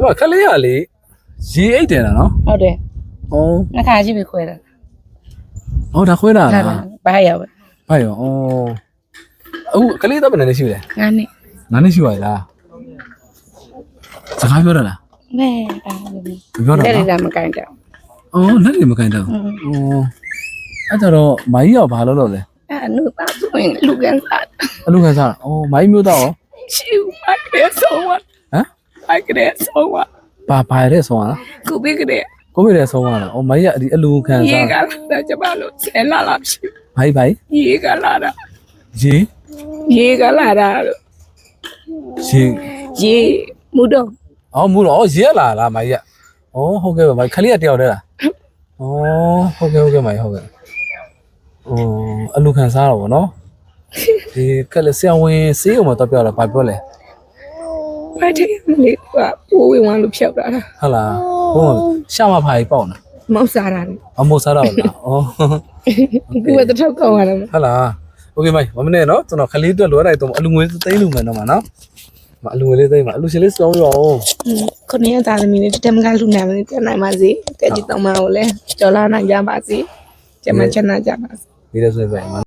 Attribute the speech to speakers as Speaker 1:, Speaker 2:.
Speaker 1: ဒီမှာခလေးရလေရေအိတ်တယ်လားနော်
Speaker 2: ဟုတ်တယ်
Speaker 1: ဩ
Speaker 2: နှစ်ခါရှိပြီခွဲတာ
Speaker 1: ဩဒါခွဲတာ
Speaker 2: ဒါ
Speaker 1: လား
Speaker 2: ကဘာရောက်ပဲ
Speaker 1: ဘာရောဩအခုကလေးတော့ဘယ်နဲ့ရှိလဲ
Speaker 2: ငါနဲ့
Speaker 1: ငါနဲ့ရှိပါလားစကားပြောရလား
Speaker 2: မဲဒါလို့
Speaker 1: ပြောတာ
Speaker 2: လက်ရ
Speaker 1: နော်
Speaker 2: တာမကန်တော့
Speaker 1: ဩလက်တွေမကန်တော့ဩအဲ့ကြတော့မိုင်းရောဘာလို့လို့လဲ
Speaker 2: အဲ့နုပါဆိုရင်လူကန်စား
Speaker 1: အလူခံစားဩမိုင်းမျိုးတော့
Speaker 2: ရှိဦးပါကလေးဆုံးဝ
Speaker 1: ဟမ်
Speaker 2: ပါကလေးဆုံးဝ
Speaker 1: ဘာဘာရဲဆုံးလား
Speaker 2: ကိုဘေးကလေး
Speaker 1: ကိုမေရဲဆုံးလားဩမိုင်းရဒီအလူခံ
Speaker 2: ရေ
Speaker 1: စား
Speaker 2: ကလာကြပါလို့ဆယ်လာလာရှိ
Speaker 1: ဘိုင်ဘိုင်
Speaker 2: ရေကလာတာ
Speaker 1: ရေ
Speaker 2: ရေကလာတာလို့
Speaker 1: ရေ
Speaker 2: ရေမှုတော့
Speaker 1: အော်မူတော့ရေလာလားမိုင်းရဩဟုတ်ကဲ့ပါမိုင်းခလေးကတယောက်တည်းလားဩဟုတ်ကဲ့ဟုတ်ကဲ့မိုင်းဟုတ်ကဲ့ဩအလူခံစားတော့ဗောနော်ဒီကလေးဆရာဝန်စေးအောင်မတော့ပြောတော့ဘာပြောလဲ
Speaker 2: ဘာတဲ့လေကပိုးဝင်ဝင်လို့ဖြောက်တာလား
Speaker 1: ဟုတ်လားဘုံရှာမဖာကြီးပေါ့နော်
Speaker 2: မောက်စားတာလေ
Speaker 1: အမိုးစားတော့လားဩ
Speaker 2: ဒီကတထောက်ကောင်းရတာမ
Speaker 1: ဟုတ်လားโอเคမိုင်မမနဲ့နော်ကျွန်တော်ခလေးတွက်လိုရတယ်တော့အလူငွေသိန်းလူမယ်တော့မှာနော်မအလူငွေလေးသိန်းမှာအလူရှင်လေးစောင်းရော
Speaker 2: ခုနှစ်ရက်သားသမီးလေးတမကလူနိုင်မလို့ပြန်နိုင်ပါစေကဲကြည့်တော့မအောင်လဲကြော်လာနိုင်ကြပါစေကျမချမ်းသာကြပါစေ
Speaker 1: ဒီလိုဆိုရင်